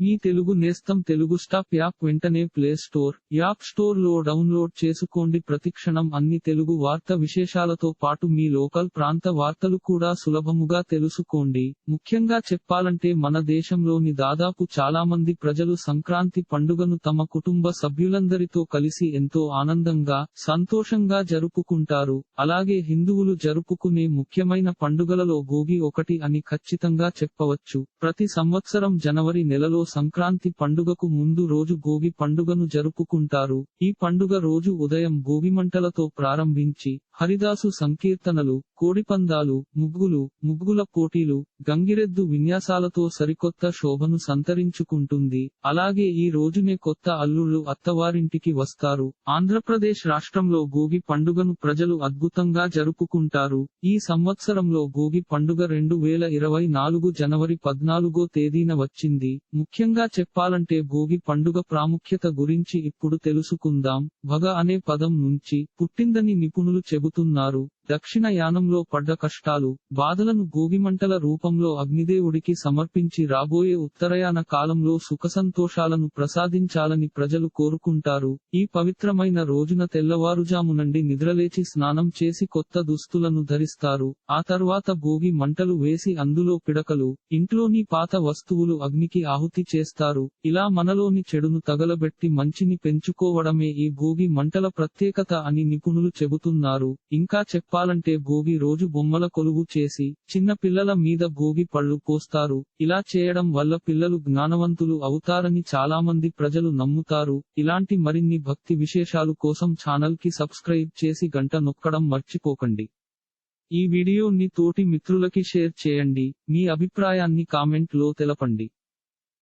మీ తెలుగు నేస్తం Telugu stop app వెంటనే play store app స్టోర్లో డౌన్లోడ్ చేసుకోండి. ప్రతిక్షణం అన్ని తెలుగు వార్త విశేషాలతో పాటు మీ లోకల్ ప్రాంత వార్తలు కూడా సులభముగా తెలుసుకోండి. ముఖ్యంగా చెప్పాలంటే మన దేశంలోని దాదాపు చాలా మంది ప్రజలు సంక్రాంతి పండుగను తమ కుటుంబ సభ్యులందరితో కలిసి ఎంతో ఆనందంగా సంతోషంగా జరుపుకుంటారు. అలాగే హిందువులు జరుపుకునే ముఖ్యమైన పండుగలలో భోగి ఒకటి అని ఖచ్చితంగా చెప్పవచ్చు. ప్రతి సంవత్సరం జనవరి నెలలో సంక్రాంతి పండుగకు ముందు రోజు భోగి పండుగను జరుపుకుంటారు. ఈ పండుగ రోజు ఉదయం భోగిమంటలతో ప్రారంభించి హరిదాసు సంకీర్తనలు కోడిపందాలు ముగ్గులు ముగ్గుల పోటీలు గంగిరెద్దు విన్యాసాలతో సరికొత్త శోభను సంతరించుకుంటుంది. అలాగే ఈ రోజునే కొత్త అల్లుళ్ళు అత్తవారింటికి వస్తారు. ఆంధ్రప్రదేశ్ రాష్ట్రంలో భోగి పండుగను ప్రజలు అద్భుతంగా జరుపుకుంటారు. ఈ సంవత్సరంలో భోగి పండుగ రెండు వేల ఇరవై నాలుగు జనవరి పద్నాలుగో తేదీన వచ్చింది. ముఖ్యంగా చెప్పాలంటే భోగి పండుగ ప్రాముఖ్యత గురించి ఇప్పుడు తెలుసుకుందాం. భగ అనే పదం నుంచి పుట్టిందని నిపుణులు చెబుతున్నారు. దక్షిణ యానంలో పడ్డ కష్టాలు బాధలను గోగిమంటల రూపంలో అగ్నిదేవుడికి సమర్పించి రాబోయే ఉత్తరయాన కాలంలో సుఖసంతోషాలను ప్రసాదించాలని ప్రజలు కోరుకుంటారు. ఈ పవిత్రమైన రోజున తెల్లవారుజాము నుండి నిద్రలేచి స్నానం చేసి కొత్త దుస్తులను ధరిస్తారు. ఆ తర్వాత భోగి మంటలు వేసి అందులో పిడకలు ఇంట్లోని పాత వస్తువులు అగ్నికి ఆహుతి చేస్తారు. ఇలా మనలోని చెడును తగలబెట్టి మంచిని పెంచుకోవడమే ఈ భోగి మంటల ప్రత్యేకత అని నిపుణులు చెబుతున్నారు. ఇంకా చెప్పాలంటే భోగి రోజు బొమ్మల కొలువు చేసి చిన్న పిల్లల మీద భోగి పళ్ళు పోస్తారు. ఇలా చేయడం వల్ల పిల్లలు జ్ఞానవంతులు అవుతారని చాలా మంది ప్రజలు నమ్ముతారు. ఇలాంటి మరిన్ని భక్తి విశేషాలు కోసం ఛానల్కి సబ్స్క్రైబ్ చేసి గంట నొక్కడం మర్చిపోకండి. ఈ వీడియోని తోటి మిత్రులకి షేర్ చేయండి. మీ అభిప్రాయాన్ని కామెంట్లో తెలపండి.